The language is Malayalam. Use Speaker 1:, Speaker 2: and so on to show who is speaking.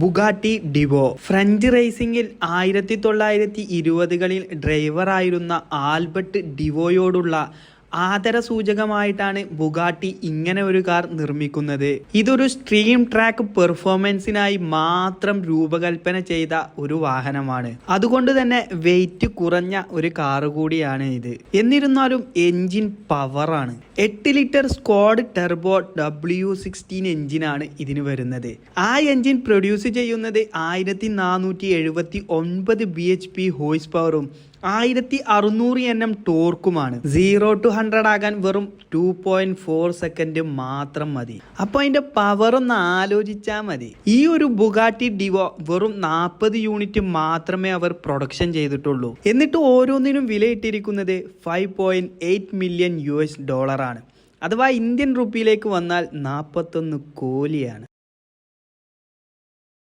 Speaker 1: ബുഗാട്ടി ഡിവോ. ഫ്രഞ്ച് റേസിംഗിൽ ആയിരത്തി തൊള്ളായിരത്തി ഇരുപതുകളിൽ ഡ്രൈവറായിരുന്ന ആൽബർട്ട് ഡിവോയോടുള്ള ആദര സൂചകമായിട്ടാണ് ബുഗാട്ടി ഇങ്ങനെ ഒരു കാർ നിർമ്മിക്കുന്നത്. ഇതൊരു സ്ട്രീം ട്രാക്ക് പെർഫോമൻസിനായി മാത്രം രൂപകൽപ്പന ചെയ്ത ഒരു വാഹനമാണ്. അതുകൊണ്ട് തന്നെ വെയിറ്റ് കുറഞ്ഞ ഒരു കാറ് കൂടിയാണ് ഇത്. എന്നിരുന്നാലും എൻജിൻ പവറാണ് എട്ട് litre quad turbo W sixteen എഞ്ചിനാണ് ഇതിന് വരുന്നത്. ആ എഞ്ചിൻ പ്രൊഡ്യൂസ് ചെയ്യുന്നത് ആയിരത്തി നാനൂറ്റി എഴുപത്തി ഒൻപത് ബി എച്ച് പി ഹോഴ്സ് പവറും ആയിരത്തി അറുന്നൂറ് എൻ എം ടോർക്കുമാണ് സീറോ ടു ഹൺഡ്രഡ് ആകാൻ വെറും ടു പോയിന്റ് ഫോർ സെക്കൻഡ് മാത്രം മതി. അപ്പോൾ അതിന്റെ പവർ ഒന്ന് ആലോചിച്ചാൽ മതി. ഈ ഒരു ബുഗാട്ടി ഡിവോ വെറും നാൽപ്പത് യൂണിറ്റ് മാത്രമേ അവർ പ്രൊഡക്ഷൻ ചെയ്തിട്ടുള്ളൂ. എന്നിട്ട് ഓരോന്നിനും വിലയിട്ടിരിക്കുന്നത് five point eight million U S ഡോളറാണ് അഥവാ ഇന്ത്യൻ റുപ്പിയിലേക്ക് വന്നാൽ നാൽപ്പത്തൊന്ന് കോലിയാണ്.